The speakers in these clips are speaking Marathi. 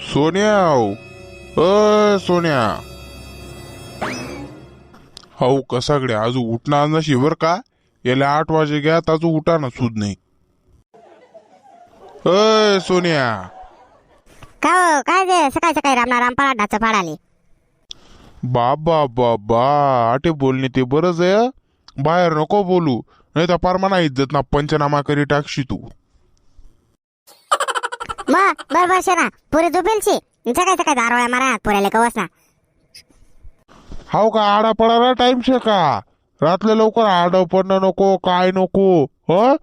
सोन्या अ सोन्या. हो कसाकडे? आज उठणार नशी बर का? याला आठ वाजे घ्या आज उठा ना सुद नाही. अय सोन्या. का हो, काय ते सकाळी सकाळी रामना रामपाळा डाचं पाडाले बाबा बाबा आटे बोलणे ते बरंच आहे. बाहेर नको बोलू. नाही तर परमाना इज्जत ना पंचनामा करी टाकशी तू. मग बरोबर शे ना पुरे झोपेलची. सकाळी सकाळी दारोळ्या मारा पुऱ्याले कवस ना हाव का आडा पडायला टाइम शे का? रातले लवकर आडा पडणं नको काय नको ह?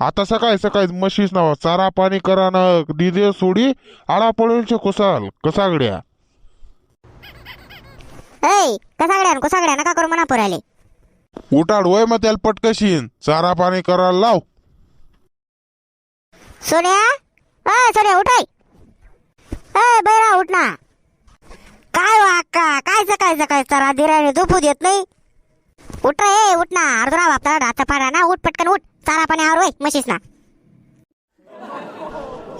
आता सकाळी सकाळी म्हशीस ना चारा पाणी करा ना दिदे सोडी आडा पडेल शे कुसाल कसागड्या. ऐ कसागड्या कुसागड्या नका करू म्हणा पुऱ्याले. उठाड वय मग त्याला पटकशीन चारा पाणी करायला लाव. सोन्या अ सोन्या उठाय. ए बैरा उठ ना. काय हो अक्का? काय सकाळी सकाळी चरा दिराने झोपू देत नाही? उठ रे ए, उठ ना. अर्धरा बापता डाचा पाडा ना. उठ पटकन उठ. चारा पाणी आवर वय म्हशीस ना.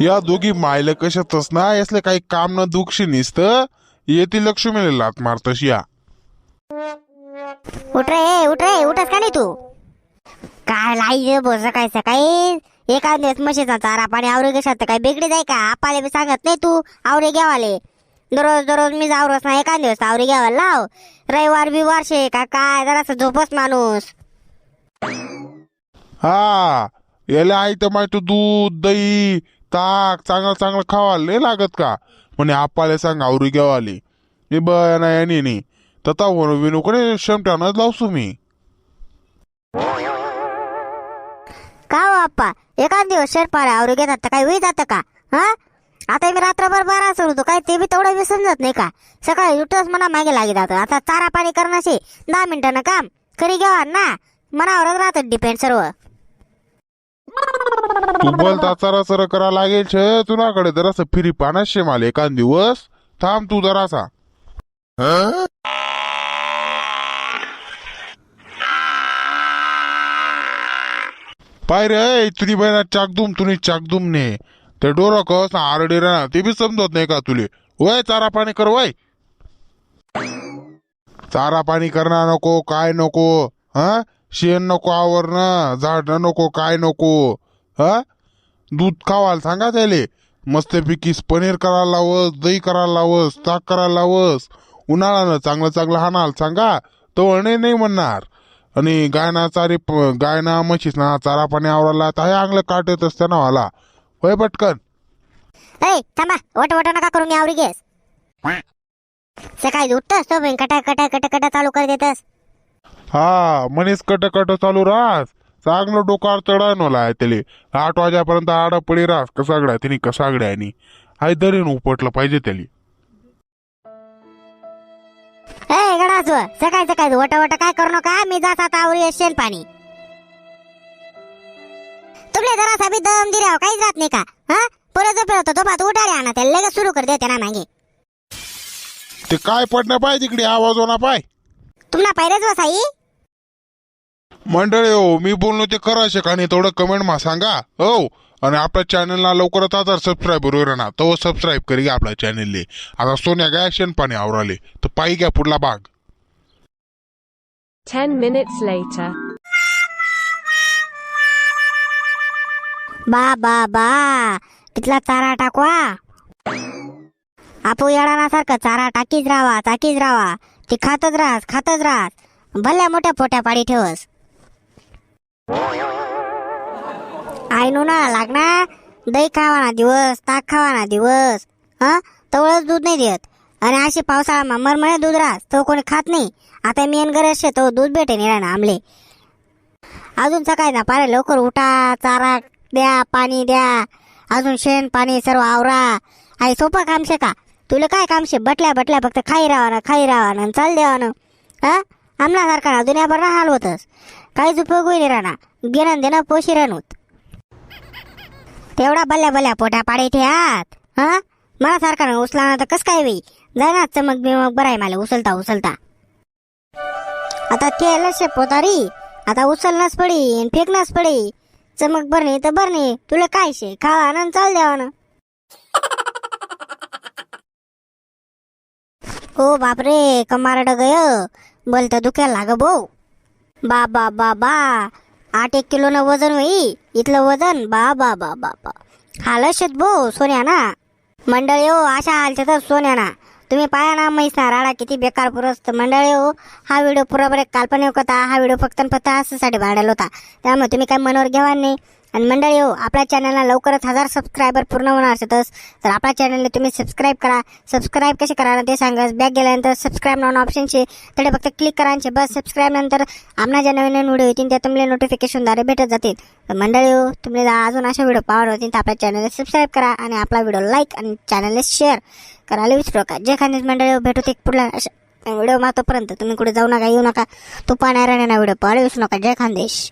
या दोघी मायला कशातच ना यासले काही काम न दुखशी निसत. येते लक्ष्मीला लात मारतस या. उठ रे उठ रे उठस का नाही तू? काय लाई रे बो सकाळी सकाळी? एका दिवस म्हशीचा चारा पाणी आवरे घेशात काय बिगडी जाय का? आपाले बी सांगत नाही तू आवरे घ्यावाले दररोज दररोज मी जावरच ना एका दिवस आवरे घ्यावा लाव. रविवार बिवार शे का काय? जरासं झोपस माणूस. हा याला आई तर माहिती दूध दही ताक चांगलं चांगलं खावा नाही लागत का? म्हणे आपाले सांग आवरी घ्यावाले हे बना याने नाही. विनू कडे शेमट्यानंच लावसू मी. का हो आप्पा एका दिवस शेरपाऱ्या आवरे घेतात तर काही होई जातं का? हा? आता मी रात्रभर बारा सोडतो काय ते बी तेवढं बी समजत नाही का? सकाळी उठच म्हणा मागे लागे जातो. आता चारा पाणी करण्याशी दहा मिनिटानं काम. करी घ्यावा ना? मनावरच राहतं डिपेंड सर्व. तू बोलता चरा चरा करा लागेल छे तुझ्याकडे जरासं फिरी पाण्यात शे मला एखाद दिवस. थांब तू जरासा. पाय रे तुझी बहिणा चाकदुम तुनी चाकदुम ने ते डोरं कस आरडे राहणार ते बी समजत नाही का तुले? वय चारा पाणी कर वय. चारा पाणी करणार नको काय नको हा? शेण नको आवरणं झाडणं नको काय नको हा? दूध खावाल सांगा त्याले. मस्तपैकी पनीर करायला लावस दही करायला लावस ताक करायला लावस. उन्हाळ्यानं चांगलं चांगलं हाणाल सांगा. तो अणे नाही म्हणणार. आणि गायना चारी प- गायना म्हशीस ना चारा पाणी आवरायला तर हे अंगलं काटत असतं ना मला होय पटकन. ऐ थांबा. वट वट नका करून मी आवरी घेस. सकाळी उठतस तो बिन कटा कटा कटा कटा चालू कर देतस. हा मनीस कट कट चालू राहस. चांगलं डोकार चढायला आहे त्याले. आठ वाजेपर्यंत आडा पडी राहस कसागड्या तिने कसागड्यानी. हाय दरीन उपटलं पाहिजे त्याली. गडाच सकाळी सकाळी वट वट काय करू नका. मी जात आता आवरी असेल पाणी. तुमले जरा साबी दम दिल्यावर काहीच राहत नाही का? हा? परत झोपेल होतं तो पाहतो उठाले आणा त्याला लगेच सुरू कर देते ना मागे. ते काय पडणं पाय तिकडे? आवाज होणार पाय. तुम्हाला पहिलेच बसाई मंडळी हो मी बोललो ते करा आणि थोडं कमेंट मा सांगा. हो. आणि आपल्या चॅनलला लवकरच आता सबस्क्राईबर होईल ना तो सबस्क्राईब करी घ्या आपल्या चॅनलले आता सोन्या काय शेण पाणी आवराले. तर पायी घ्या पुढला भाग. 10 minutes later. बा बा बा. तिथला चारा टाकवा. आपू येडानासारखं चारा टाकीच राहावा टाकीच राहावा ती खातच राहस खातच राहस. भल्या मोठ्या पोट्या पाडी ठेवस. आई ना लागणार दही खावा ना दिवस ताक खावा ना दिवस. हा? तवळच दूध नाही देत. आणि अशी पावसाळा मरमळे दूध राहस तो कोणी खात नाही. आता मेन गरज शे तो दूध भेटे नाही ना आमले. अजून सकाळी ना पारे लवकर उठा चारा द्या पाणी द्या. अजून शेण पाणी सर्व आवरा. आई सोपं काम शे का? तुला काय काम शे? बटल्या बटल्या फक्त खाई राहा ना खाई राहा ना चाल द्यावा ना हा? आमल्यासारखा ना दुनियाभर हाल होतस काहीच उपयोग होईल राहणार घेणं देणं पोशी राहणूत तेवढा भल्या भल्या पोट्या पाडे आत. हा? मला सारखा ना उचला ना तर कस काय होई? जाय ना चमक बिमक बरं आहे मला उचलता उचलता. आता ते लक्ष पोतारी. आता उचलणंच पडी आणि फेकणंच पडी. चमक भरणी तर भरणी तुला काय शे? खावा ना चाल द्यावा ना हो बापरे कमारड गय. बोलतं दुखायला लाग भाऊ बा बा बा बा आठ एक किलोनं वजन होई. इथलं वजन बा बा बा बा बा. हालशेत भो सोन्या ना मंडळी हो अशा हालचे तर सोन्या ना तुम्ही पाया ना म्हैस ना राडा किती बेकार पुरस्त. मंडळी हो हा व्हिडिओ पुराबर एक काल्पनिक होता. हा व्हिडिओ फक्त फक्त हास्यासाठी वाढायला होता. त्यामुळे तुम्ही काय मनावर घ्यावा नाही. आणि मंडळी हो आपल्या चॅनलला लवकरच हजार सबस्क्रायबर पूर्ण होणार असतच तर आपल्या चॅनलला तुम्ही सबस्क्राईब करा. सबस्क्राईब कसे करा ते सांगा. बॅक गेल्यानंतर सबस्क्राईब नाव ऑप्शनचे तिथे फक्त क्लिक करायचे बस सबस्क्राईब नंतर आमना ज्या नवीन नवीन व्हिडिओ येतील त्या तुम्हाला नोटिफिकेशनद्वारे भेटत जातील. तर मंडळी हो तुम्हाला अजून अशा व्हिडिओ पावर होतील तर आपल्या चॅनलला सबस्क्राईब करा आणि आपला व्हिडिओ लाईक आणि चॅनलला शेअर करायला विसरू नका जे खाण्यास मंडळी हो, भेटू ते पुढल्या अशा व्हिडिओ मातोपर्यंत. तुम्ही कुठे जाऊ नका येऊ नका. तू पाण्याने व्हिडिओ पाहायला विसरू नका. जय खानदेश